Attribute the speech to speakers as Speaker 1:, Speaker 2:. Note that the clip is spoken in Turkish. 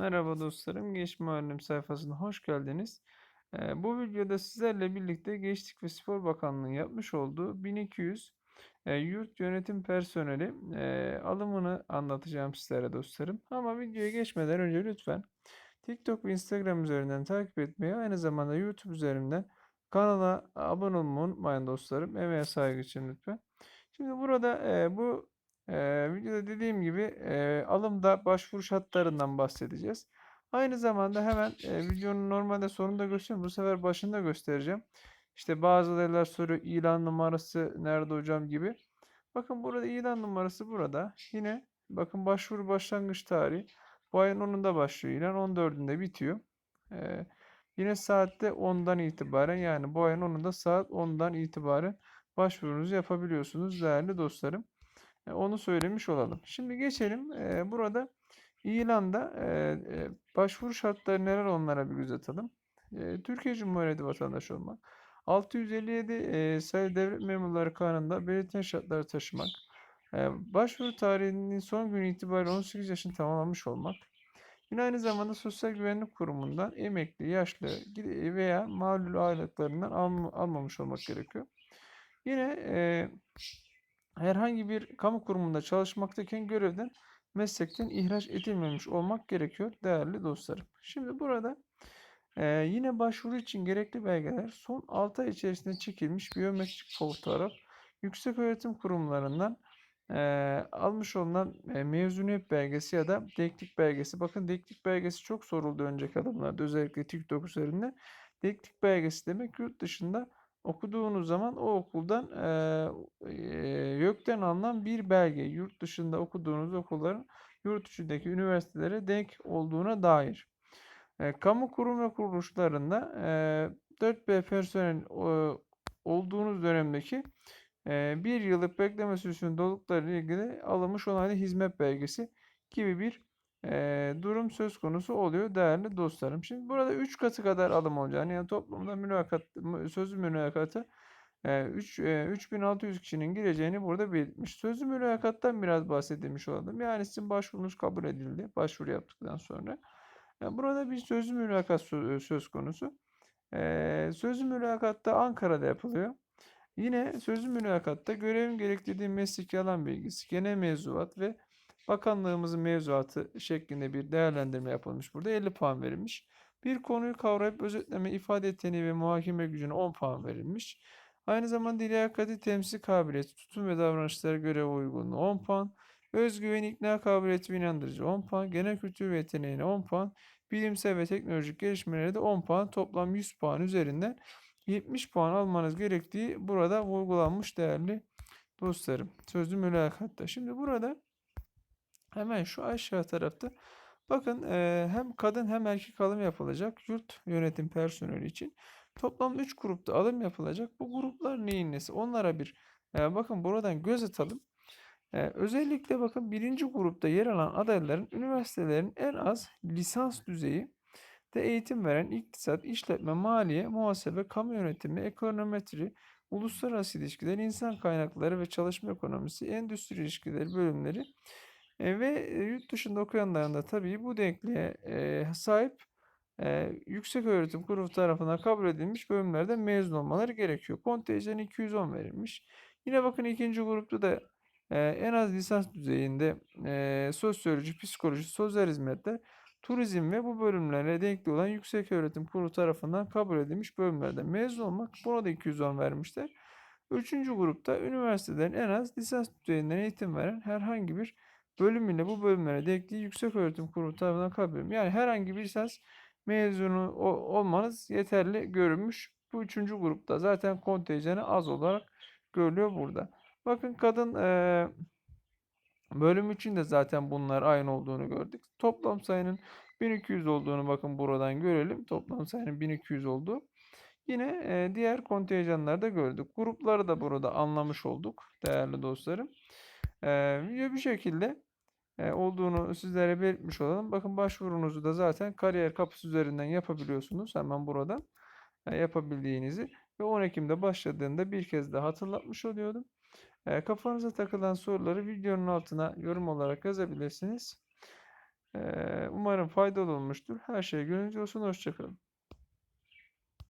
Speaker 1: Merhaba dostlarım, Geçme Öğrenim sayfasına hoş geldiniz. Bu videoda sizlerle birlikte Gençlik ve Spor Bakanlığı'nın yapmış olduğu 1200 e, yurt yönetim personeli alımını anlatacağım sizlere dostlarım. Ama videoya geçmeden önce lütfen TikTok ve Instagram üzerinden takip etmeyi, aynı zamanda YouTube üzerinden kanala abone olmayı unutmayın dostlarım. Emeğe saygı için lütfen. Şimdi burada bu Eee, videoda dediğim gibi eee, alımda başvuru şartlarından bahsedeceğiz. Aynı zamanda hemen eee, videonun normalde sonunda gösteriyorum. Bu sefer başında göstereceğim. İşte bazı yerler soruyor ilan numarası nerede hocam gibi. Bakın burada ilan numarası burada. Yine bakın başvuru başlangıç tarihi. Bu ayın 10'unda başlıyor ilan. 14'ünde bitiyor. Eee, yine saatte 10'dan itibaren yani bu ayın 10'unda saat 10'dan itibaren başvurunuzu yapabiliyorsunuz değerli dostlarım. E, Onu söylemiş olalım. Şimdi geçelim. Burada ilanda e, başvuru şartları neler onlara bir göz atalım. Türkiye Cumhuriyeti vatandaşı olmak. 657 e, sayılı devlet memurları kanununda belirtilen şartları taşımak. Başvuru tarihinin son günü itibariyle 18 yaşını tamamlamış olmak. Yine aynı zamanda Sosyal Güvenlik Kurumu'ndan emekli, yaşlı veya mağlul aylıklarından alm- almamış olmak gerekiyor. Yine e, herhangi bir kamu kurumunda çalışmaktayken görevden meslekten ihraç edilmemiş olmak gerekiyor değerli dostlarım. Şimdi burada e, yine başvuru için gerekli belgeler son 6 ay içerisinde çekilmiş biyometrik fotoğraf yüksek öğretim kurumlarından e, almış olunan e, mezuniyet belgesi ya da deklik belgesi. Bakın deklik belgesi çok soruldu önceki adımlarda özellikle TikTok üzerinde. Deklik belgesi demek yurt dışında okuduğunuz zaman o okuldan eee, eee, YÖK'ten alınan bir belge. Yurt dışında okuduğunuz okulların yurt içindeki üniversitelere denk olduğuna dair. E, kamu kurum ve kuruluşlarında e, 4B personel e, olduğunuz dönemdeki e, bir yıllık bekleme süresinin dolukları ile ilgili alınmış onaylı hizmet belgesi gibi bir e, durum söz konusu oluyor değerli dostlarım. Şimdi burada 3 katı kadar alım olacağını yani toplamda mülakat, sözlü mülakatı e, 3, e, 3600 kişinin gireceğini burada belirtmiş. Sözlü mülakattan biraz bahsedilmiş olalım. Yani sizin başvurunuz kabul edildi başvuru yaptıktan sonra. Burada bir sözlü mülakat sö- söz konusu. Ee, sözlü mülakatta Ankara'da yapılıyor. Yine sözlü mülakatta görevin gerektirdiği mesleki alan bilgisi, genel mevzuat ve bakanlığımızın mevzuatı şeklinde bir değerlendirme yapılmış. Burada 50 puan verilmiş. Bir konuyu kavrayıp özetleme, ifade yeteneği ve muhakeme gücüne 10 puan verilmiş. Aynı zamanda liyakati, temsil kabiliyeti, tutum ve davranışlara göre uygunluğu 10 puan. Özgüven, ikna kabiliyeti ve inandırıcı 10 puan. Genel kültür ve yeteneğine 10 puan. Bilimsel ve teknolojik gelişmelere de 10 puan. Toplam 100 puan üzerinden 70 puan almanız gerektiği burada vurgulanmış değerli dostlarım. Sözlü mülakatta. Şimdi burada hemen şu aşağı tarafta bakın hem kadın hem erkek alım yapılacak yurt yönetim personeli için. Toplam 3 grupta alım yapılacak. Bu gruplar neyin nesi? Onlara bir e, bakın buradan göz atalım. E, özellikle bakın birinci grupta yer alan adayların üniversitelerin en az lisans düzeyi de eğitim veren iktisat, işletme, maliye, muhasebe, kamu yönetimi, ekonometri, uluslararası ilişkiler, insan kaynakları ve çalışma ekonomisi, endüstri ilişkileri bölümleri e, ve e, yurt dışında okuyanların da tabii bu denkliğe e, sahip e, yüksek öğretim kurumu tarafından kabul edilmiş bölümlerden mezun olmaları gerekiyor. Kontenjan 210 verilmiş. Yine bakın ikinci grupta da e, en az lisans düzeyinde e, sosyoloji, psikoloji, sosyal hizmetler, turizm ve bu bölümlere denkli olan yüksek öğretim kurulu tarafından kabul edilmiş bölümlerden mezun olmak. Buna da 210 vermişler. Üçüncü grupta üniversitelerin en az lisans düzeyinden eğitim veren herhangi bir bölüm ile bu bölümlere denkli yüksek öğretim kurulu tarafından kabul edilmiş. Yani herhangi bir lisans mezunu olmanız yeterli görünmüş. Bu üçüncü grupta zaten kontenjanı az olarak görülüyor burada. Bakın kadın bölüm için zaten bunlar aynı olduğunu gördük. Toplam sayının 1200 olduğunu bakın buradan görelim. Toplam sayının 1200 olduğu. Yine diğer kontenjanları da gördük. Grupları da burada anlamış olduk değerli dostlarım. Video bir şekilde e, olduğunu sizlere belirtmiş olalım. Bakın başvurunuzu da zaten kariyer kapısı üzerinden yapabiliyorsunuz. Hemen buradan e, yapabildiğinizi ve 10 Ekim'de başladığında bir kez daha hatırlatmış oluyordum. E, kafanıza takılan soruları videonun altına yorum olarak yazabilirsiniz. Umarım faydalı olmuştur. Her şey gönlünüzce olsun. Hoşça kalın.